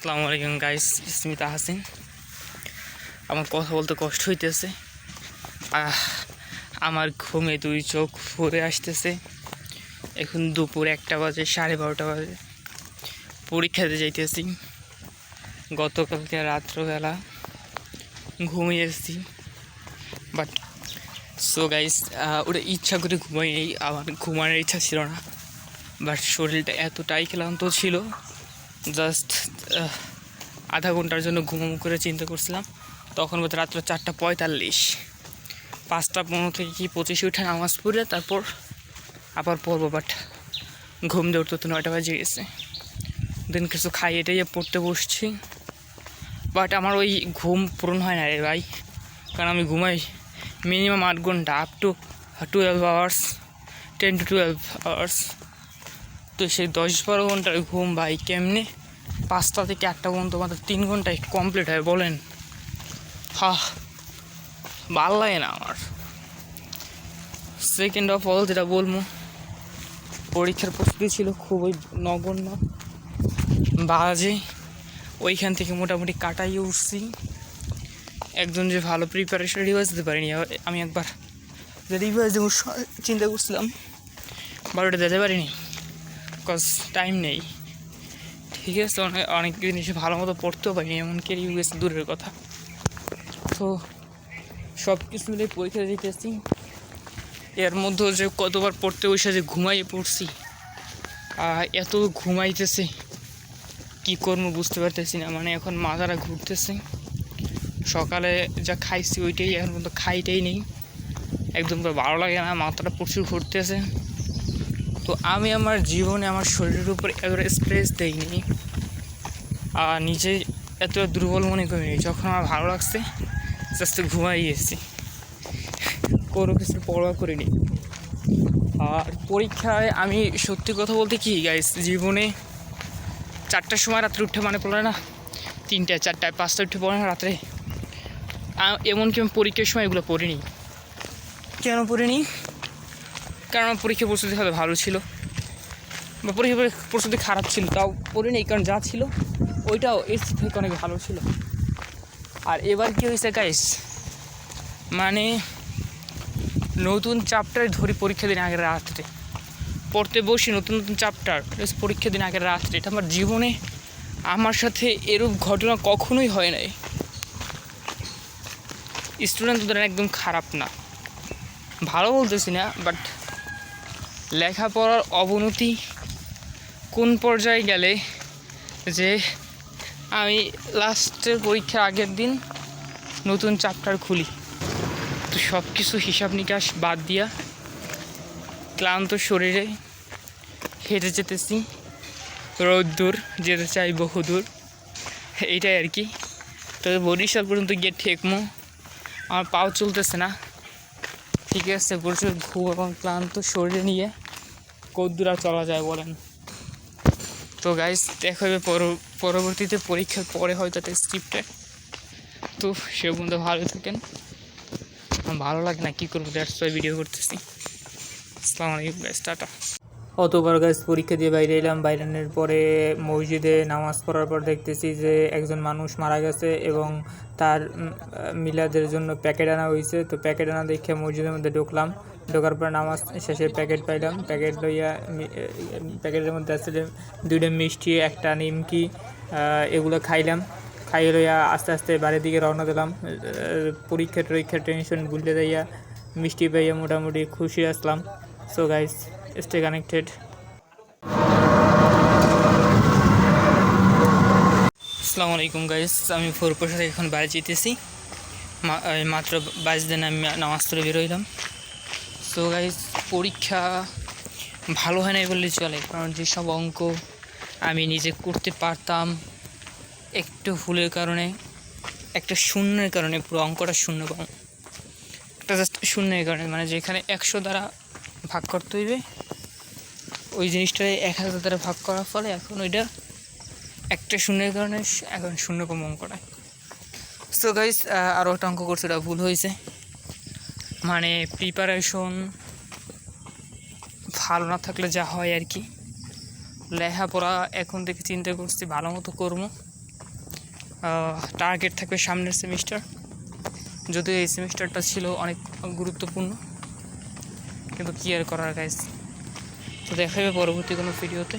আসসালামু আলাইকুম গাইস স্মিতা হাসিন। আমার কথা বলতে কষ্ট হইতেছে। আমার ঘুমে দুই চোখ ভরে আসতেছে। এখন দুপুর একটা বাজে, সাড়ে বারোটা বাজে। পরীক্ষাতে যাইতেছি। গতকালকে রাত্রবেলা ঘুমিয়ে এসেছি বাট সো গাইস ওটা ইচ্ছা করে ঘুমাই আমার ঘুমানোর ইচ্ছা ছিল না। বাট শরীরটা এতটাই ক্লান্ত ছিল। জাস্ট আধা ঘণ্টার জন্য ঘুমাম করে চিন্তা করছিলাম। তখন বোধ রাত্র চারটা পঁয়তাল্লিশ। পাঁচটা পনেরো থেকে কি পঁচিশে উঠে নামাজ পড়ে তারপর আবার পড়ব বাট ঘুম দিয়ে তো নয়টা বাজে গেছে। দেন কিছু খাই এটাই পড়তে বসছি। বাট আমার ওই ঘুম পূরণ হয় না রে ভাই। কারণ আমি ঘুমাই মিনিমাম আট ঘণ্টা up to twelve hours ten to twelve hours তো সেই দশ বারো ঘণ্টার ঘুম ভাই কেমনে পাঁচটা থেকে আটটা পর্যন্ত মাত্র তিন ঘন্টায় কমপ্লিট হয়, বলেন। হা, ভালো লাগে না আমার। সেকেন্ড অফ অল যেটা বলব, পরীক্ষার প্রস্তুতি ছিল খুবই নগণ্য। বাজে, ওইখান থেকে মোটামুটি কাটাই উঠছি। একজন যে ভালো প্রিপারেশন রিভাইজ দিতে পারিনি আমি একবার যে রিভাইজ দেবো চিন্তা করছিলাম বারোটা দিতে পারিনি বিকজ টাইম নেই। ঠিক আছে অনেক অনেক জিনিস ভালো মতো পড়তেও পারিনি, এমনকি ইউএস দূরের কথা। তো সব কিছু মিলে পরীক্ষা দিতেছি এর মধ্যেও যে কতবার পড়তে বসে যে ঘুমাইয়ে পড়ছি, আর এত ঘুমাইতেছে, কি করব বুঝতে পারতেছি না মানে এখন মাথাটা ঘুরতেছে। সকালে যা খাইছি ওইটাই, এখন পর্যন্ত খাইটাই নেই। একদম তো ভালো লাগে না, মাথাটা প্রচুর ঘুরতেছে। তো আমি আমার জীবনে আমার শরীরের উপর এত স্ট্রেস দেইনি। আর নিজে এত দুর্বল মনে করিনি, যখন আমার ভালো লাগছে জাস্ট ঘুমাই গেছি। কোনো কিছু পরোয়া করিনি। আর পরীক্ষায় আমি সত্যি কথা বলতে কি গাইস জীবনে চারটার সময় রাত্রে উঠে মানে পড়ে না, তিনটায়, চারটায় পাঁচটা উঠে পড়ে না রাত্রে। এমনকি আমি পরীক্ষার সময় এগুলো পড়িনি। কেন পড়িনি? কারণ আমার পরীক্ষা প্রস্তুতি হয়তো ভালো ছিল বা পরীক্ষা প্রস্তুতি খারাপ ছিল, তাও পড়িনি কারণ যা ছিল, ওইটাও এর থেকে অনেক ভালো ছিল। আর এবার কী হয়েছে গাইস মানে নতুন চ্যাপ্টার ধরি পরীক্ষা দিন আগের রাত্রে। পড়তে বসি নতুন নতুন চ্যাপ্টার পরীক্ষা দিন আগের রাত্রে। এটা আমার জীবনে আমার সাথে এরূপ ঘটনা কখনোই হয় নাই। স্টুডেন্ট ওদের একদম খারাপ না। ভালো বলতেছি না বাট লেখাপড়ার অবনতি কোন পর্যায়ে গেলে যে আমি লাস্টের পরীক্ষার আগের দিন নতুন চ্যাপ্টার খুলি? তো সব কিছু হিসাব নিকাশ বাদ দিয়া ক্লান্ত শরীরে হেঁটে যেতেছি। রোদ্দুর যেতে চাই বহুদূর এইটাই আর কি। তবে বরিশাল পর্যন্ত গিয়ে ঠেকমো। আমার পাও চলতেছে না। ঠিক আছে, প্রচুর ঘুম এবং ক্লান্ত শরীরে নিয়ে কদ্দূর চলা যায় বলেন। তো গাইজ দেখা হবে পর- পরবর্তীতে পরীক্ষার পরে হয়তো একটা স্ক্রিপ্টে তো সে পর্যন্ত ভালো থাকেন। ভালো লাগে না কী করব ওয়াই ভিডিও করতেছি। আসসালামু আলাইকুম গাইজ টাটা। অতবার গাছ পরীক্ষা দিয়ে বাইরে এলাম। বাইরানোর পরে মসজিদে নামাজ পড়ার পর দেখতেছি যে একজন মানুষ মারা গেছে এবং তার মিলাদের জন্য প্যাকেট আনা হয়েছে। তো প্যাকেট আনা দেখে মসজিদের মধ্যে ঢুকলাম। ঢোকার পর নামাজ শেষে প্যাকেট পাইলাম। প্যাকেট লইয়া প্যাকেটের মধ্যে আসলে দুইটা মিষ্টি, একটা নিমকি এগুলো খাইলাম। খাইয়ে লইয়া আস্তে আস্তে বাড়ির দিকে রওনা দিলাম। পরীক্ষা টরীক্ষা টেনশন ভুলে যাইয়া মিষ্টি পাইয়া মোটামুটি খুশি আসলাম। সো গাইস স্টে কানেক্টেড আসসালামু আলাইকুম গাইস আমি ফোরপোর সাথে এখন বাড়ি যেতেছি। মাত্র বাইশ দিন আমি নামাজ পড়ে বেরোইলাম সো গাইস পরীক্ষা ভালো হয় নাই বললে চলে, কারণ যেসব অঙ্ক আমি নিজে করতে পারতাম একটু ভুলের কারণে, একটা শূন্যের কারণে, পুরো অঙ্কটা শূন্য পাম একটা জাস্ট শূন্যের কারণে মানে যেখানে একশো দ্বারা ভাগ করতে হইবে, ওই জিনিসটা এক হাজার দ্বারা ভাগ করার ফলে এখন ওইটা একটা শূন্যের কারণে এখন শূন্য কম অঙ্কটা। সো গাইস আরও একটা অঙ্ক করছে, ওটা ভুল হয়েছে। মানে প্রিপারেশন ভালো না থাকলে যা হয় আর কি। লেখাপড়া এখন থেকে চিন্তা করছি ভালো মতো করব। টার্গেট থাকবে সামনের সেমিস্টার যদিও এই সেমিস্টারটা ছিল অনেক গুরুত্বপূর্ণ। কিন্তু কী আর করার গাইজ তো দেখা যাবে পরবর্তী কোনো ভিডিওতে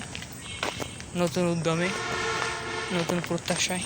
নতুন উদ্যমে, নতুন প্রত্যাশায়।